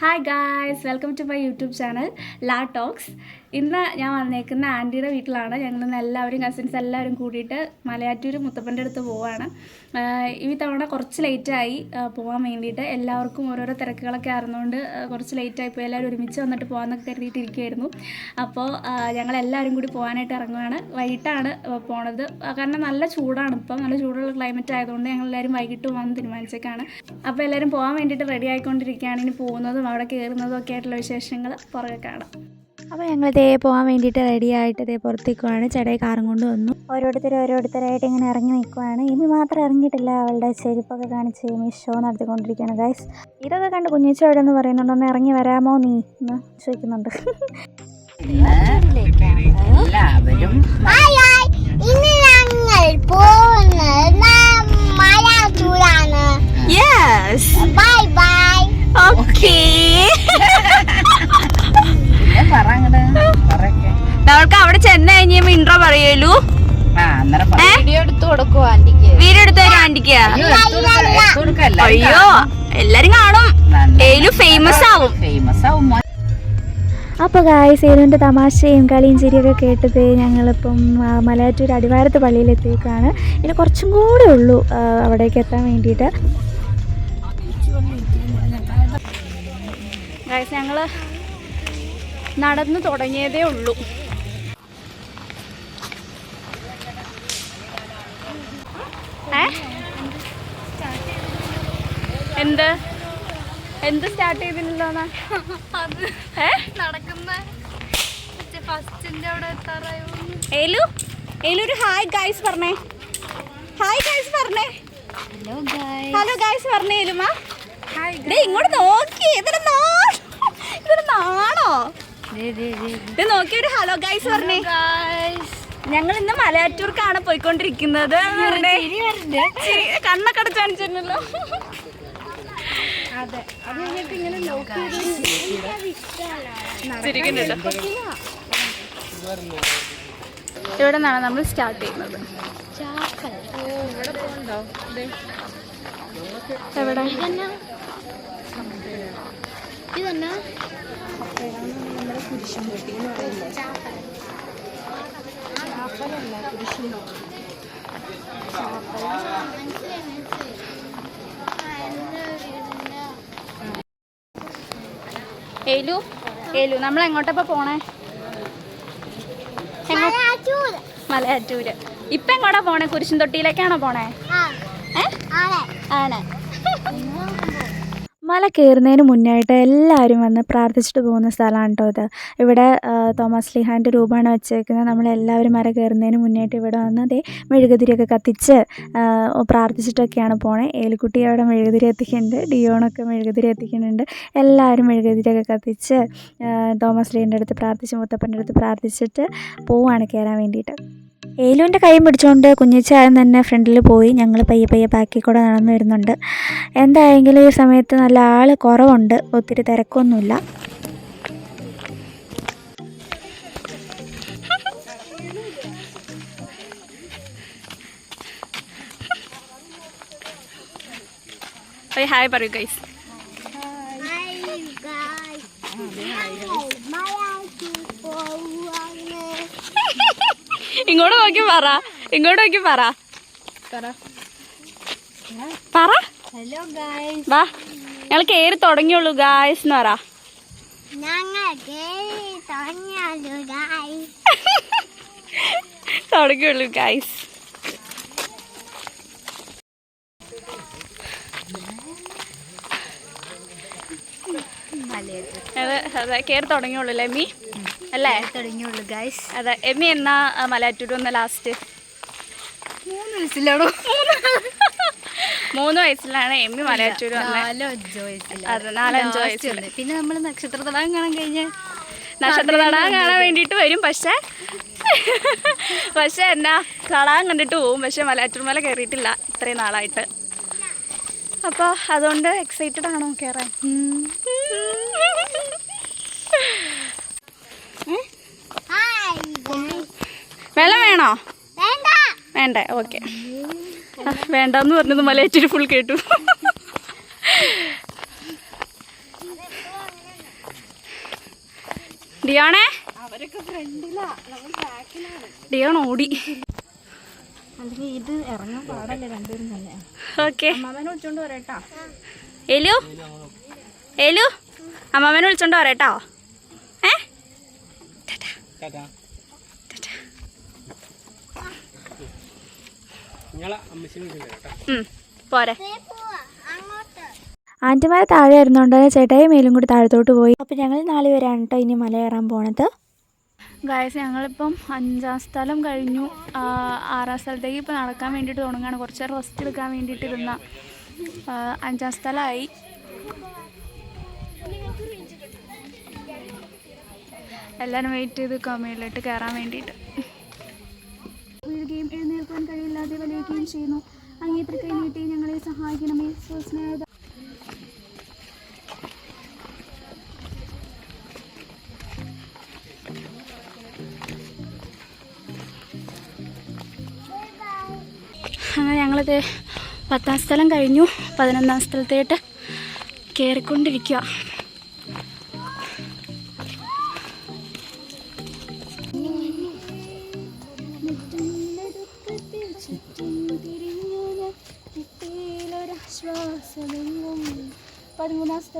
Hi guys, welcome to my YouTube channel La Talks. ഇന്ന് ഞാൻ വന്നേക്കുന്ന ആന്റിയുടെ വീട്ടിലാണ്. ഞങ്ങൾ ഇന്ന് എല്ലാവരും കസിൻസ് എല്ലാവരും കൂടിയിട്ട് മലയാറ്റൂർ മുത്തപ്പന്റെ അടുത്ത് പോവാണ്. ഈ തവണ കുറച്ച് ലേറ്റായി പോകാൻ വേണ്ടിയിട്ട് എല്ലാവർക്കും ഓരോരോ തിരക്കുകളൊക്കെ ആഹ് കുറച്ച് ലേറ്റായി പോയി എല്ലാവരും ഒരുമിച്ച് വന്നിട്ട് പോകാമെന്നൊക്കെ കരുതിയിട്ടിരിക്കുമായിരുന്നു അപ്പോൾ ഞങ്ങൾ എല്ലാവരും കൂടി പോകാനായിട്ട് ഇറങ്ങുകയാണ് വൈകിട്ടാണ് പോണത്. കാരണം നല്ല ചൂടാണ് ഇപ്പം. നല്ല ചൂടുള്ള ക്ലൈമറ്റ് ആയതുകൊണ്ട് ഞങ്ങൾ എല്ലാവരും വൈകിട്ട് പോകാൻ തീരുമാനിച്ചേക്കാണ്. അപ്പോൾ എല്ലാവരും പോകാൻ വേണ്ടിയിട്ട് റെഡി ആയിക്കൊണ്ടിരിക്കുകയാണ്. ഇനി പോകുന്നതും അവിടെ കയറുന്നതും ഒക്കെ ആയിട്ടുള്ള വിശേഷങ്ങൾ പുറകെ കാണാം. അപ്പോൾ ഞങ്ങൾ ഇതേ പോകാൻ വേണ്ടിയിട്ട് റെഡി ആയിട്ട് ഇതേ പുറത്തേക്കുവാണ്. ചേട്ടായി കാറും കൊണ്ട് വന്നു. ഓരോരുത്തർ ഓരോരുത്തരായിട്ട് ഇങ്ങനെ ഇറങ്ങി നിൽക്കുവാണ് ഇനി മാത്രം ഇറങ്ങിയിട്ടില്ല അവളുടെ ചെരുപ്പൊക്കെ കാണിച്ച് ഇനി ഷോ നടത്തിക്കൊണ്ടിരിക്കുകയാണ് ഗൈസ് ഇതൊക്കെ കണ്ട് കുഞ്ഞിച്ചോടെന്ന് നിന്ന് പറയുന്നുണ്ട്? ഒന്ന് ഇറങ്ങി വരാമോ നീ? എന്ന് ചോദിക്കുന്നുണ്ട്. എല്ലാവരും ഇന്ന് ഞങ്ങൾ പോകുന്നത് ബൈ ബൈ ഓക്കേ വീഡിയോ എടുത്ത് ആന്റിക്ക്? വീഡിയോ എടുത്ത ഒരു ആന്റിക്ക് അയ്യോ, കൊടുക്ക, കൊടുക്ക, എല്ലാരും കാണും. ഫേമസ് ആവും. ഫേമസ് ആവും. അപ്പോൾ ഗായ്സ് ഏതുവിന്റെ തമാശയും കളിയും ചിരിയൊക്കെ കേട്ടത് ഞങ്ങളിപ്പം മലയാറ്റൂർ അടിവാരത്ത് പള്ളിയിലെത്തിയേക്കാണ്. ഇനി കുറച്ചും കൂടെ ഉള്ളൂ അവിടേക്ക് എത്താൻ വേണ്ടിയിട്ട്. ഗൈസ് ഞങ്ങൾ നടന്നു തുടങ്ങിയതേ ഉള്ളൂ ഏ? എന്ത്? എന്ത് സ്റ്റാർട്ട് ചെയ്തിട്ടുണ്ടോന്നാ അത് നടക്കുന്ന. ഏലു? ഏലു ഒരു ഹായ് ഗായ്സ് പറഞ്ഞേ. ഹായ് ഗായ്സ് പറഞ്ഞേ. ഹലോ ഗായ്സ് പറഞ്ഞേ ഏലുമ. ഇങ്ങോട്ട് നോക്കി. ഇതിന് നാ ഇതിന് നാണോ? ഇത് നോക്കി ഒരു ഹലോ ഗായ്സ് പറഞ്ഞേ. ഞങ്ങൾ ഇന്ന് മലയാറ്റൂർക്കാണ് പോയിക്കൊണ്ടിരിക്കുന്നത്. എന്ന് പറഞ്ഞേ. അടച്ച് കാണിച്ചിരുന്നല്ലോ ചിരിക്കുന്നുണ്ടോ. ഇവിടെ നിന്നാണ് നമ്മൾ സ്റ്റാർട്ട് ചെയ്യുന്നത്. എവിടെ? ഇതന്നെ? ഏലു ഏലു നമ്മൾ എങ്ങോട്ടപ്പോ പോണേ മലയാറ്റൂര്. ഇപ്പൊ എങ്ങോട്ടാ പോണേ? കുരിശും തൊട്ടിയിലേക്കാണോ പോണേ ആണ് മല കയറുന്നതിന് മുന്നായിട്ട് എല്ലാവരും വന്ന് പ്രാർത്ഥിച്ചിട്ട് പോകുന്ന സ്ഥലമാണ് കേട്ടോ ഇത്. ഇവിടെ തോമസ് ലിഹാന്റെ രൂപമാണ് വെച്ചേക്കുന്നത്. നമ്മളെല്ലാവരും മല കയറുന്നതിന് മുന്നായിട്ട് ഇവിടെ വന്ന് അതേ മെഴുകുതിരിയൊക്കെ കത്തിച്ച് പ്രാർത്ഥിച്ചിട്ടൊക്കെയാണ് പോണേ. ഏലിക്കുട്ടി അവിടെ മെഴുകുതിരി എത്തിക്കുന്നുണ്ട് ഡിയോണൊക്കെ മെഴുകുതിരി എത്തിക്കുന്നുണ്ട് എല്ലാവരും മെഴുകുതിരിയൊക്കെ കത്തിച്ച് തോമസ് ലിഹിന്റെ അടുത്ത് പ്രാർത്ഥിച്ച് മുത്തപ്പന്റെ അടുത്ത് പ്രാർത്ഥിച്ചിട്ട് പോവാണ് കയറാൻ വേണ്ടിയിട്ട്. ഏലുവിന്റെ കൈ പിടിച്ചുകൊണ്ട് കുഞ്ഞിച്ചായൻ തന്നെ ഫ്രണ്ടിൽ പോയി ഞങ്ങൾ പയ്യെ പയ്യെ ബാക്കി കൂടെ നടന്നു വരുന്നുണ്ട്. എന്തായെങ്കിലും ഈ സമയത്ത് നല്ല ആൾ കുറവുണ്ട്. ഒത്തിരി തിരക്കൊന്നുമില്ല. ഹായ് പറയൂ ഗൈസ് ഹായ് ഗായ്സ് മലയാറ്റൂർ പോവാണ് ഇങ്ങോട്ട് നോക്കി പറ. ഇങ്ങോട്ട് നോക്കി പറ. പറ. ഹലോ ഗായ്സ് വാ. ഞങ്ങൾ കേറി തുടങ്ങിയുള്ളൂ ഗായ്സ് എന്ന് പറ. തുടങ്ങിയുള്ളൂ ഗായ്സ് അതെ അതെ കയറി തുടങ്ങിയുള്ളൂ അല്ലേ എമ്മി അല്ലേ? തുടങ്ങിയുള്ളൂ ഗായ്സ് അതെ എമ്മി എന്നാ മലയാറ്റൂർ ഒന്ന് ലാസ്റ്റ് മൂന്ന് വയസ്സിലാണോ? മൂന്ന് വയസ്സിലാണ് എമ്മി മലയാറ്റൂർ നാലോ അഞ്ചോ വയസ്സില. അതെ നാലഞ്ച് വയസ്സിൽ പിന്നെ നമ്മൾ നക്ഷത്രതടാകം കാണാൻ കഴിഞ്ഞ നക്ഷത്ര തടാകം കാണാൻ വേണ്ടിയിട്ട് വരും പക്ഷേ. പക്ഷേ എന്നാ തടാകം കണ്ടിട്ട് പോവും പക്ഷേ മലയാറ്റൂർ മല കയറിയിട്ടില്ല ഇത്രയും നാളായിട്ട്. അപ്പോൾ അതുകൊണ്ട് എക്സൈറ്റഡ് ആണോ കയറാൻ ഹായ് വെള്ളം വേണോ? വേണ്ട. വേണ്ടേ ഓക്കെ. വേണ്ടെന്ന് പറഞ്ഞത് മലയാറ്റൂർ ഫുൾ കേട്ടു. ഡിയോണേ? ഡിയോൺ ഓടി. ഇത് ഇറങ്ങാൻ പാടല്ലേ രണ്ടുപേരും തന്നെ ഓക്കെ. അമ്മാമനെ വിളിച്ചോണ്ട് വരട്ടാ എലു? എലു? അമ്മാമനെ വിളിച്ചോണ്ട് വരട്ടോ. ഏ? ഉം, പോരെ. ആന്റിമാർ താഴെ ആയിരുന്നോണ്ട് ചേട്ടായി മേലും കൂടി താഴത്തോട്ട് പോയി. അപ്പോൾ ഞങ്ങൾ നാല് പേരാണ് കേട്ടോ ഇനി മല കയറാൻ പോണത്. ഗായസ് ഞങ്ങളിപ്പം അഞ്ചാം സ്ഥലം കഴിഞ്ഞു. ആ, ആറാം സ്ഥലത്തേക്ക് ഇപ്പം നടക്കാൻ വേണ്ടിയിട്ട് തുടങ്ങുകയാണ് കുറച്ച് നേരം റെസ്റ്റ് എടുക്കാൻ വേണ്ടിയിട്ട് ഇരുന്ന. അഞ്ചാം സ്ഥലമായി. എല്ലാവരും വെയിറ്റ് ചെയ്ത് കമയിലോട്ട് കയറാൻ വേണ്ടിയിട്ട്. എഴുന്നേൽക്കാൻ കഴിയില്ലാതെ വലയുകയും ചെയ്യുന്നു. അങ്ങേത്ര കൈ നീട്ടി ഞങ്ങളെ സഹായിക്കണമേ. സ്വസ്നേഹ അങ്ങനെ ഞങ്ങളിത് പത്താം സ്ഥലം കഴിഞ്ഞു. പതിനൊന്നാം സ്ഥലത്തേട്ട് കയറിക്കൊണ്ടിരിക്കുക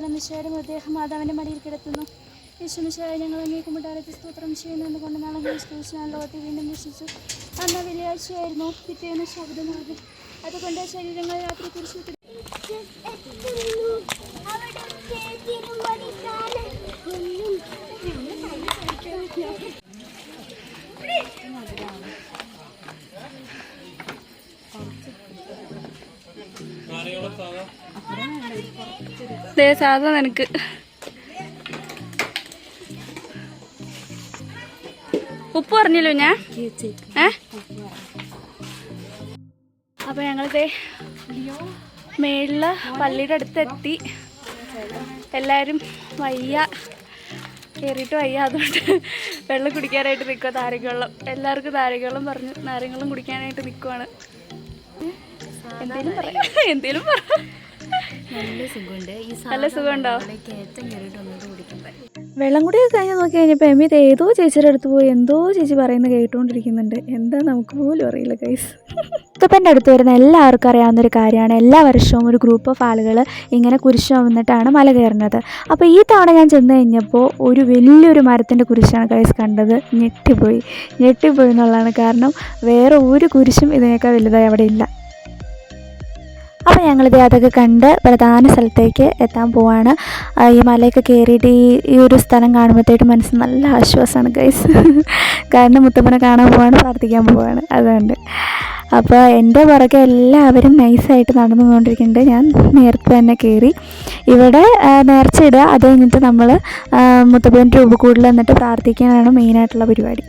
സ്ഥലം മിശയുടെ മൃതദേഹം മാതാവിന്റെ മടിയിൽ കിടത്തുന്നു. യേശുമിശായ ഞങ്ങൾ അങ്ങേ കുമ്പിട്ടാലത്ത് സ്തോത്രം ചെയ്യുന്നത് കൊണ്ട് നാളെ ക്രിസ്തുവിനാൻ ലോകത്തെ വീണ്ടും വിശ്വസിച്ചു. അന്ന് വെള്ളിയാഴ്ചയായിരുന്നു പിറ്റേന്ന് ശബ്ദമാകും അതുകൊണ്ട് ശരീരങ്ങൾ രാത്രി കുറിച്ച് സാധാ നിനക്ക്. ഉപ്പ് പറഞ്ഞല്ലോ ഞാൻ? ഏ? അപ്പോൾ ഞങ്ങളിതേ മേളിൽ പള്ളിയുടെ അടുത്തെത്തി. എല്ലാവരും വയ്യ. കയറിയിട്ട് വയ്യ. അതുകൊണ്ട് വെള്ളം കുടിക്കാനായിട്ട് നിൽക്കുക നാരങ്ങവെള്ളം. എല്ലാവർക്കും നാരങ്ങവെള്ളം പറഞ്ഞു. നാരങ്ങളും കുടിക്കാനായിട്ട് നിൽക്കുവാണ് എന്തേലും പറയാം എന്തേലും പറ. നല്ല സുഖമുണ്ട്. ഈ നല്ല സുഖമുണ്ടോ? കയറ്റം കയറിയിട്ട് ഒന്നുകൂടെ കുടിക്കണ്ടേ വെള്ളം കൂടി കഴിഞ്ഞ് നോക്കി കഴിഞ്ഞപ്പോൾ എമ്മി ഇത് ഏതോ ചേച്ചിയുടെ അടുത്ത് പോയി എന്തോ ചേച്ചി പറയുന്നത് കേട്ടുകൊണ്ടിരിക്കുന്നുണ്ട് എന്താ നമുക്ക് പോലും അറിയില്ല കൈസ് മുത്തപ്പന്റെ അടുത്ത് വരുന്ന എല്ലാവർക്കും അറിയാവുന്ന ഒരു കാര്യമാണ്. എല്ലാ വർഷവും ഒരു ഗ്രൂപ്പ് ഓഫ് ആളുകൾ ഇങ്ങനെ കുരിശ് വന്നിട്ടാണ് മല കയറുന്നത്. അപ്പോൾ ഈ തവണ ഞാൻ ചെന്ന് കഴിഞ്ഞപ്പോൾ ഒരു വലിയൊരു മരത്തിന്റെ കുരിശാണ് കൈസ് കണ്ടത്. ഞെട്ടിപ്പോയി. ഞെട്ടിപ്പോയി എന്നുള്ളതാണ് കാരണം വേറെ ഒരു കുരിശും ഇതിനേക്കാൾ വലുതായി അവിടെ ഇല്ല. അപ്പോൾ ഞങ്ങളിത് അതൊക്കെ കണ്ട് പ്രധാന സ്ഥലത്തേക്ക് എത്താൻ പോവാണ്. ഈ മലയൊക്കെ കയറിയിട്ട് ഈ ഈ ഒരു സ്ഥലം കാണുമ്പോഴത്തേക്ക് മനസ്സിന് നല്ല ആശ്വാസമാണ് ഗൈസ് കാരണം മുത്തപ്പനെ കാണാൻ പോവാണ് പ്രാർത്ഥിക്കാൻ പോവാണ്. അതുകൊണ്ട്. അപ്പോൾ എന്റെ പുറകെ എല്ലാവരും നൈസായിട്ട് നടന്നു കൊണ്ടിരിക്കുന്നുണ്ട് ഞാൻ നേരത്തെ തന്നെ കയറി ഇവിടെ നേർച്ചയിടുക. അത് കഴിഞ്ഞിട്ട് നമ്മൾ മുത്തപ്പൻ രൂപക്കൂടിൽ എന്നിട്ട് പ്രാർത്ഥിക്കാനാണ് മെയിനായിട്ടുള്ള പരിപാടി.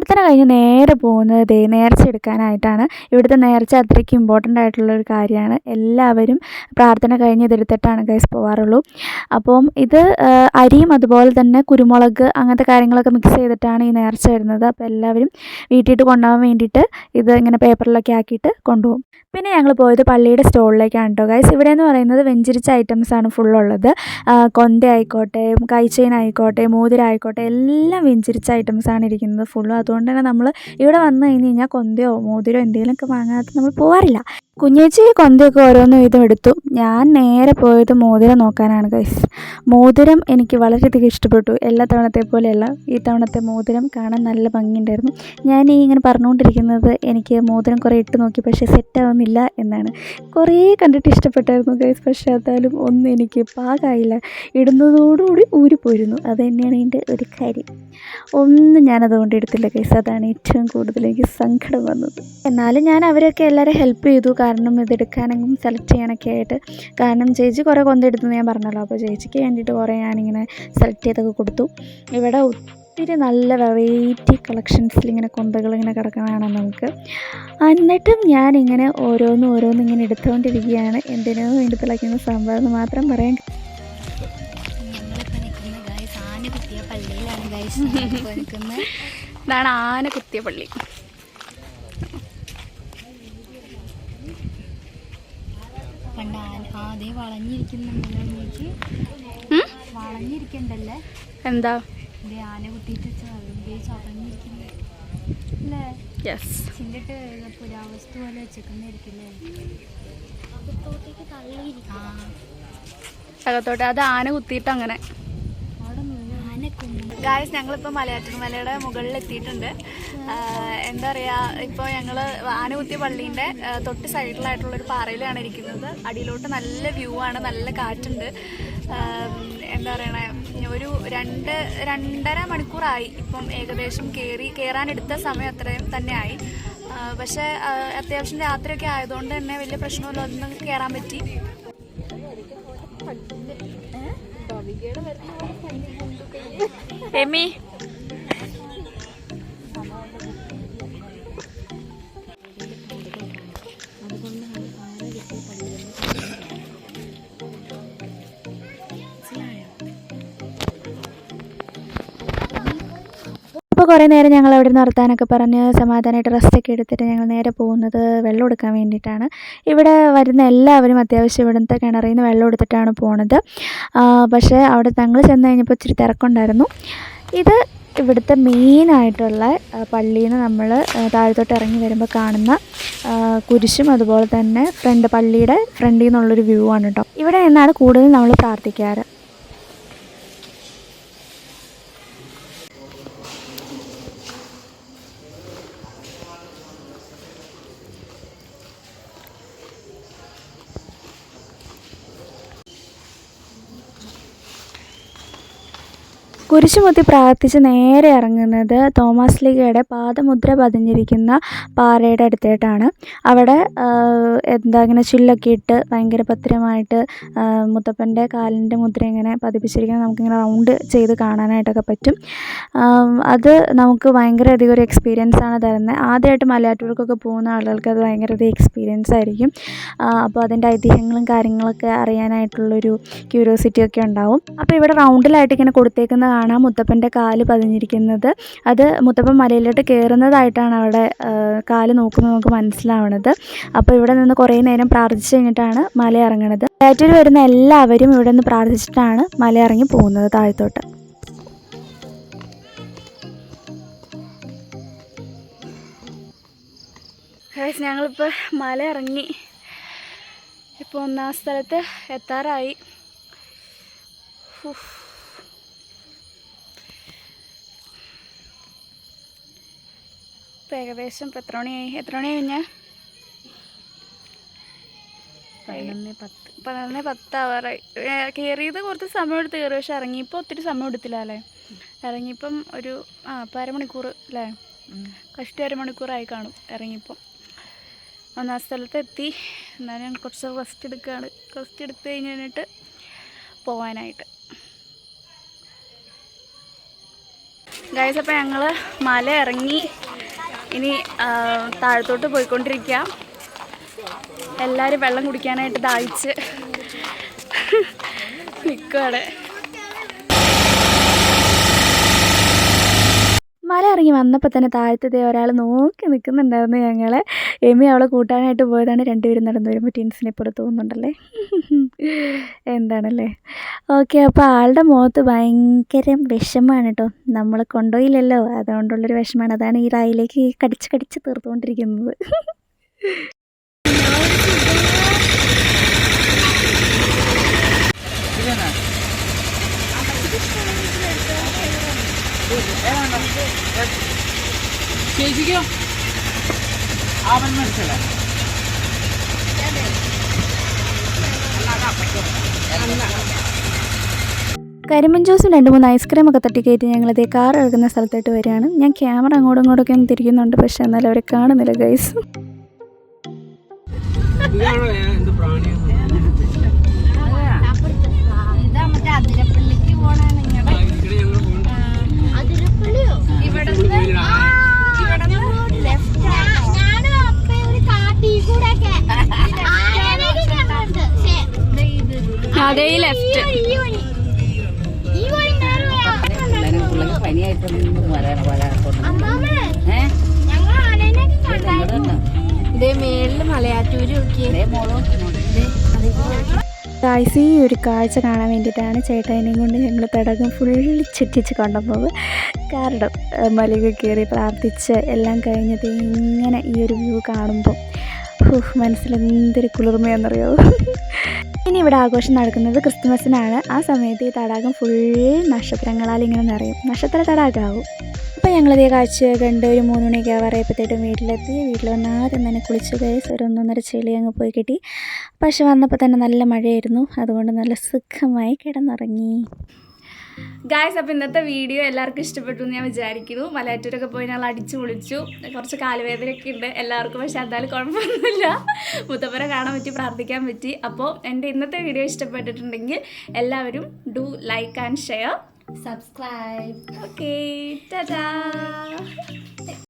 പ്രാർത്ഥന കഴിഞ്ഞ് നേരെ പോകുന്നത് ദേ നേർച്ച എടുക്കാനായിട്ടാണ്. ഇവിടുത്തെ നേർച്ച അത്രയ്ക്ക് ഇമ്പോർട്ടന്റ് ആയിട്ടുള്ള ഒരു കാര്യമാണ്. എല്ലാവരും പ്രാർത്ഥന കഴിഞ്ഞ് ഇതെടുത്തിട്ടാണ് ഗൈസ് പോകാറുള്ളൂ അപ്പം ഇത് അരിയും അതുപോലെ തന്നെ കുരുമുളക് അങ്ങനത്തെ കാര്യങ്ങളൊക്കെ മിക്സ് ചെയ്തിട്ടാണ് ഈ നേർച്ച വരുന്നത്. അപ്പോൾ എല്ലാവരും വീട്ടിൽ കൊണ്ടുപോകാൻ വേണ്ടിയിട്ട് ഇത് ഇങ്ങനെ പേപ്പറിലൊക്കെ ആക്കിയിട്ട് കൊണ്ടുപോകും. പിന്നെ ഞങ്ങൾ പോയത് പള്ളിയുടെ സ്റ്റോളിലേക്കാണ് കേട്ടോ ഗൈസ് ഇവിടെ എന്ന് പറയുന്നത് വെഞ്ചിരിച്ച ഐറ്റംസാണ് ഫുള്ളുള്ളത് കൊന്ത ആയിക്കോട്ടെ കൈച്ചെയിൻ ആയിക്കോട്ടെ മോതിരം ആയിക്കോട്ടെ എല്ലാം വെഞ്ചിരിച്ച ഐറ്റംസാണ് ഇരിക്കുന്നത് ഫുള്ളും അതുകൊണ്ട് തന്നെ നമ്മൾ ഇവിടെ വന്നു കഴിഞ്ഞ് കഴിഞ്ഞാൽ കൊന്തയോ മോതിരോ എന്തെങ്കിലുമൊക്കെ വാങ്ങാതെ നമ്മൾ പോകാറില്ല കുഞ്ഞേച്ചി കൊന്തയൊക്കെ ഓരോന്നും വീതം എടുത്തു. ഞാൻ നേരെ പോയത് മോതിരം നോക്കാനാണ് ഗൈസ് മോതിരം എനിക്ക് വളരെയധികം ഇഷ്ടപ്പെട്ടു. എല്ലാ തവണത്തെ പോലെയല്ല ഈ തവണത്തെ മോതിരം കാണാൻ നല്ല ഭംഗിയുണ്ടായിരുന്നു. ഞാൻ ഈ ഇങ്ങനെ പറഞ്ഞുകൊണ്ടിരിക്കുന്നത് എനിക്ക് മോതിരം കുറേ ഇട്ട് നോക്കി പക്ഷേ സെറ്റാവുന്നില്ല എന്നാണ്. കുറേ കണ്ടിട്ട് ഇഷ്ടപ്പെട്ടായിരുന്നു ഗൈസ് പക്ഷേ അതായാലും ഒന്നും എനിക്ക് പാകമായില്ല ഇടുന്നതോടുകൂടി ഊരിപ്പോയിരുന്നു അത് തന്നെയാണ് എന്റെ ഒരു കാര്യം. ഒന്നും ഞാനതുകൊണ്ട് എടുത്തില്ല കേസ് അതാണ് ഏറ്റവും കൂടുതൽ എനിക്ക് സങ്കടം വന്നത്. എന്നാലും ഞാൻ അവരൊക്കെ എല്ലാവരും ഹെൽപ്പ് ചെയ്തു. കാരണം ഇതെടുക്കാനെങ്കിലും സെലക്ട് ചെയ്യാനൊക്കെ ആയിട്ട്. കാരണം ചേച്ചി കുറേ കൊന്തെടുത്തെന്ന് ഞാൻ പറഞ്ഞല്ലോ. അപ്പോൾ ചേച്ചിക്ക് വേണ്ടിയിട്ട് കുറേ ഞാനിങ്ങനെ സെലക്ട് ചെയ്തൊക്കെ കൊടുത്തു. ഇവിടെ ഒത്തിരി നല്ല വെറൈറ്റി കളക്ഷൻസിൽ ഇങ്ങനെ കൊന്തകൾ ഇങ്ങനെ കിടക്കുന്നതാണ് നമുക്ക്. എന്നിട്ടും ഇങ്ങനെ ഓരോന്നും ഓരോന്നും ഇങ്ങനെ എടുത്തുകൊണ്ടിരിക്കുകയാണ് എന്തിനോ വേണ്ടി തിളയ്ക്കുന്ന സംഭവം എന്ന് മാത്രം പറയാൻ പള്ളിയിലാണ് ഗൈസ് കൊടുക്കുന്നത് ഇതാണ് ആന കുത്തിയ പള്ളി. പണ്ട് ആന ആദ്യം വളഞ്ഞിരിക്കുന്നുണ്ടല്ലോ എനിക്ക് ഉം? വളഞ്ഞിരിക്കണ്ടല്ലേ? എന്താ? ആന കുത്തിയിട്ട് യെസ് ചിന്നിട്ട് പുരാവസ്തു പോലെ വെച്ചേക്കുന്നതായിരിക്കില്ലേ? അകത്തോട്ട്. അത് ആന കുത്തിയിട്ട് അങ്ങനെ ഗായ്സ് ഞങ്ങളിപ്പോൾ മലയാറ്റൂർ മലയുടെ മുകളിൽ എത്തിയിട്ടുണ്ട്. എന്താ പറയുക ഇപ്പോൾ ഞങ്ങൾ ആനകുത്തി പള്ളീന്റെ തൊട്ട് സൈഡിലായിട്ടുള്ളൊരു പാറയിലാണ് ഇരിക്കുന്നത്. അടിയിലോട്ട് നല്ല വ്യൂ ആണ് നല്ല കാറ്റുണ്ട്. എന്താ പറയണേ ഒരു രണ്ട് രണ്ടര മണിക്കൂറായി ഇപ്പം ഏകദേശം കയറി കയറാനെടുത്ത സമയം അത്രയും തന്നെ ആയി പക്ഷേ അത്യാവശ്യം രാത്രിയൊക്കെ ആയതുകൊണ്ട് തന്നെ വലിയ പ്രശ്നമില്ലാതെ കയറാൻ പറ്റി. എമി അപ്പോൾ കുറേ നേരം ഞങ്ങൾ അവിടെ നിന്ന് നിർത്താനൊക്കെ പറഞ്ഞ് സമാധാനമായിട്ട് റെസ്റ്റൊക്കെ എടുത്തിട്ട് ഞങ്ങൾ നേരെ പോകുന്നത് വെള്ളം എടുക്കാൻ വേണ്ടിയിട്ടാണ്. ഇവിടെ വരുന്ന എല്ലാവരും അത്യാവശ്യം ഇവിടുത്തെ കിണറിൽ നിന്ന് വെള്ളം എടുത്തിട്ടാണ് പോണത്. പക്ഷേ അവിടെ ഞങ്ങൾ ചെന്ന് കഴിഞ്ഞപ്പോൾ ഇച്ചിരി തിരക്കുണ്ടായിരുന്നു. ഇത് ഇവിടുത്തെ മെയിനായിട്ടുള്ള പള്ളിയിൽ നിന്ന് നമ്മൾ താഴത്തോട്ട് ഇറങ്ങി വരുമ്പോൾ കാണുന്ന കുരിശും അതുപോലെ തന്നെ ഫ്രണ്ട് പള്ളിയുടെ ഫ്രണ്ടിൽ നിന്നുള്ളൊരു വ്യൂ ആണ് കേട്ടോ ഇവിടെ നിന്നാണ് കൂടുതൽ നമ്മൾ പ്രാർത്ഥിക്കാറ്. കുരിശുമുത്തി പ്രാർത്ഥിച്ച് നേരെ ഇറങ്ങുന്നത് തോമസ് ലീഗയുടെ പാദമുദ്ര പതിഞ്ഞിരിക്കുന്ന പാറയുടെ അടുത്തായിട്ടാണ് അവിടെ എന്താ ഇങ്ങനെ ചില്ലൊക്കെ ഇട്ട് ഭയങ്കര ഭദ്രമായിട്ട് മുത്തപ്പന്റെ കാലിന്റെ മുദ്ര ഇങ്ങനെ പതിപ്പിച്ചിരിക്കുന്നത് നമുക്കിങ്ങനെ റൗണ്ട് ചെയ്ത് കാണാനായിട്ടൊക്കെ പറ്റും. അത് നമുക്ക് ഭയങ്കര അധികം ഒരു എക്സ്പീരിയൻസ് ആണ് തരുന്നത്. ആദ്യമായിട്ട് മലയാറ്റൂർക്കൊക്കെ പോകുന്ന ആളുകൾക്ക് അത് ഭയങ്കര ഒരു എക്സ്പീരിയൻസ് ആയിരിക്കും അപ്പോൾ അതിന്റെ ഐതിഹ്യങ്ങളും കാര്യങ്ങളൊക്കെ അറിയാനായിട്ടുള്ളൊരു ക്യൂരിയോസിറ്റി ഒക്കെ ഉണ്ടാവും. അപ്പോൾ ഇവിടെ റൗണ്ടിലായിട്ട് ഇങ്ങനെ കൊടുത്തേക്കുന്ന കാണാം മുത്തപ്പന്റെ കാൽ പതിഞ്ഞിരിക്കുന്നത്. അത് മുത്തപ്പൻ മലയിലോട്ട് കയറുന്നതായിട്ടാണ് അവിടെ കാൽ നോക്കുമ്പോൾ നമുക്ക് മനസ്സിലാവണത്. അപ്പോൾ ഇവിടെ നിന്ന് കുറേ നേരം പ്രാർത്ഥിച്ച് കഴിഞ്ഞിട്ടാണ് മല ഇറങ്ങണത്. കയറ്റൂർ വരുന്ന എല്ലാവരും ഇവിടെ നിന്ന് പ്രാർത്ഥിച്ചിട്ടാണ് മല ഇറങ്ങി പോകുന്നത് താഴത്തോട്ട്. ഞങ്ങളിപ്പോൾ മല ഇറങ്ങി. ഇപ്പോൾ ഒന്നാം സ്ഥലത്ത് എത്താറായി. ഉഫ്. ഇപ്പം ഏകദേശം ഇപ്പം എത്ര മണിയായി എത്ര മണിയായി കഴിഞ്ഞാൽ പതിനൊന്ന് പത്ത് പതിനൊന്ന് പത്ത് അവറായി കയറിയത് കുറച്ച് സമയം എടുത്ത് കയറി പക്ഷെ ഇറങ്ങിയപ്പോൾ ഒത്തിരി സമയം എടുത്തില്ല അല്ലേ? ഇറങ്ങിയപ്പം ഒരു ആ ഇപ്പം അരമണിക്കൂർ അല്ലേ? കഷ്ടി അരമണിക്കൂറായി കാണും ഇറങ്ങിയപ്പം. ഒന്നാം സ്ഥലത്ത് എത്തി എന്നാലും ഞാൻ കുറച്ച് റെസ്റ്റ് എടുക്കുകയാണ് റെസ്റ്റ് എടുത്ത് കഴിഞ്ഞിട്ട് പോവാനായിട്ട്. ഗൈസ് അപ്പോൾ ഞങ്ങൾ മല ഇറങ്ങി ഇനി താഴത്തോട്ട് പോയിക്കൊണ്ടിരിക്കുക എല്ലാവരും വെള്ളം കുടിക്കാനായിട്ട് ദാഹിച്ച് നിൽക്കുകയാണ് മല ഇറങ്ങി വന്നപ്പോൾ തന്നെ താഴത്തെ ഒരാൾ നോക്കി നിൽക്കുന്നുണ്ടായിരുന്നു ഞങ്ങളെ. എമി അവളെ കൂട്ടാനായിട്ട് പോയതാണ് രണ്ടുപേരും നടന്നു വരുമ്പോൾ ടിൻസിനെ പോലെ തോന്നുന്നുണ്ടല്ലേ? എന്താണല്ലേ? ഓക്കെ അപ്പോൾ ആളുടെ മുഖത്ത് ഭയങ്കര വിഷമാണ് കേട്ടോ നമ്മൾ കൊണ്ടുപോയില്ലല്ലോ. അതുകൊണ്ടുള്ളൊരു വിഷമാണ്. അതാണ് ഈ റായിലേക്ക് കടിച്ച് കടിച്ച് തീർത്തുകൊണ്ടിരിക്കുന്നത്. ചേച്ചിക്കോ അവൻ മനസ്സിലായി കരിമൻ ജ്യൂസും രണ്ട് മൂന്ന് ഐസ്ക്രീം ഐസ്ക്രീമൊക്കെ തട്ടിക്കയറ്റി ഞങ്ങളിതേ കാർ ഇറങ്ങുന്ന സ്ഥലത്തോട്ട് വരികയാണ്. ഞാൻ ക്യാമറ അങ്ങോട്ടും ഇങ്ങോട്ടൊക്കെ ഒന്ന് തിരിക്കുന്നുണ്ട് പക്ഷേ എന്നാലും അവരെ കാണുന്നില്ല ഗൈസ് അതിരപ്പള്ളിക്ക് പോണ നിങ്ങളുടെ അതിരപ്പള്ളിയോ? ഇവിടെ ഞാനും അപ്പയും ഒരു കാട്ടി കൂടെ അതേ ലെഫ്റ്റ് ഈ വഴി ഈ വഴി നേരെ പനിയായിട്ടൊന്നും വരാൻ വരാൻ അമ്മാമേ ഏഹ് ഞങ്ങൾ ആനേനൊക്കെ കണ്ടായിരുന്നു ഇതേ മേളിൽ മലയാറ്റൂര് ഗായ്സ് ഈ ഒരു കാഴ്ച കാണാൻ വേണ്ടിയിട്ടാണ് ചേട്ടായിനെയും കൊണ്ട് ഞങ്ങൾ പെടകം ഫുള്ളി ചുറ്റിച്ച് കൊണ്ടുപോകുന്നത്. കാരണം മലയൊക്കെ കയറി പ്രാർത്ഥിച്ച് എല്ലാം കഴിഞ്ഞത് ഇങ്ങനെ ഈ ഒരു വ്യൂ കാണുമ്പോൾ മനസ്സിൽ എന്തൊരു കുളിർമയെന്നറിയോ ഇനി ഇവിടെ ആഘോഷം നടക്കുന്നത് ക്രിസ്തുമസിനാണ്. ആ സമയത്ത് ഈ തടാകം ഫുൾ നക്ഷത്രങ്ങളാൽ ഇങ്ങനെ നിറയും. നക്ഷത്ര തടാകമാവും. അപ്പോൾ ഞങ്ങളിതേ കാഴ്ച കണ്ട് ഒരു മൂന്ന് മണിയൊക്കെ ആവാറായപ്പോഴത്തേട്ടും വീട്ടിലെത്തി. വീട്ടിൽ വന്ന് ആദ്യം തന്നെ കുളിച്ച് കയസ് ഒരു ഒന്നൊന്നര ചെളി അങ്ങ് പോയി കിട്ടി. പക്ഷെ വന്നപ്പോൾ തന്നെ നല്ല മഴയായിരുന്നു. അതുകൊണ്ട് നല്ല സുഖമായി കിടന്നുറങ്ങി. ഗായ്സ് അപ്പോൾ ഇന്നത്തെ വീഡിയോ എല്ലാവർക്കും ഇഷ്ടപ്പെട്ടു എന്ന് ഞാൻ വിചാരിക്കുന്നു. മലയാറ്റൂരൊക്കെ പോയി ഞങ്ങൾ അടിച്ചു പൊളിച്ചു. കുറച്ച് കാലുവേദനയൊക്കെ ഉണ്ട് എല്ലാവർക്കും പക്ഷേ എന്തായാലും കുഴപ്പമൊന്നുമില്ല. മുത്തപ്പനെ കാണാൻ പറ്റി പ്രാർത്ഥിക്കാൻ പറ്റി. അപ്പോൾ എന്റെ ഇന്നത്തെ വീഡിയോ ഇഷ്ടപ്പെട്ടിട്ടുണ്ടെങ്കിൽ എല്ലാവരും do like and share. Subscribe okay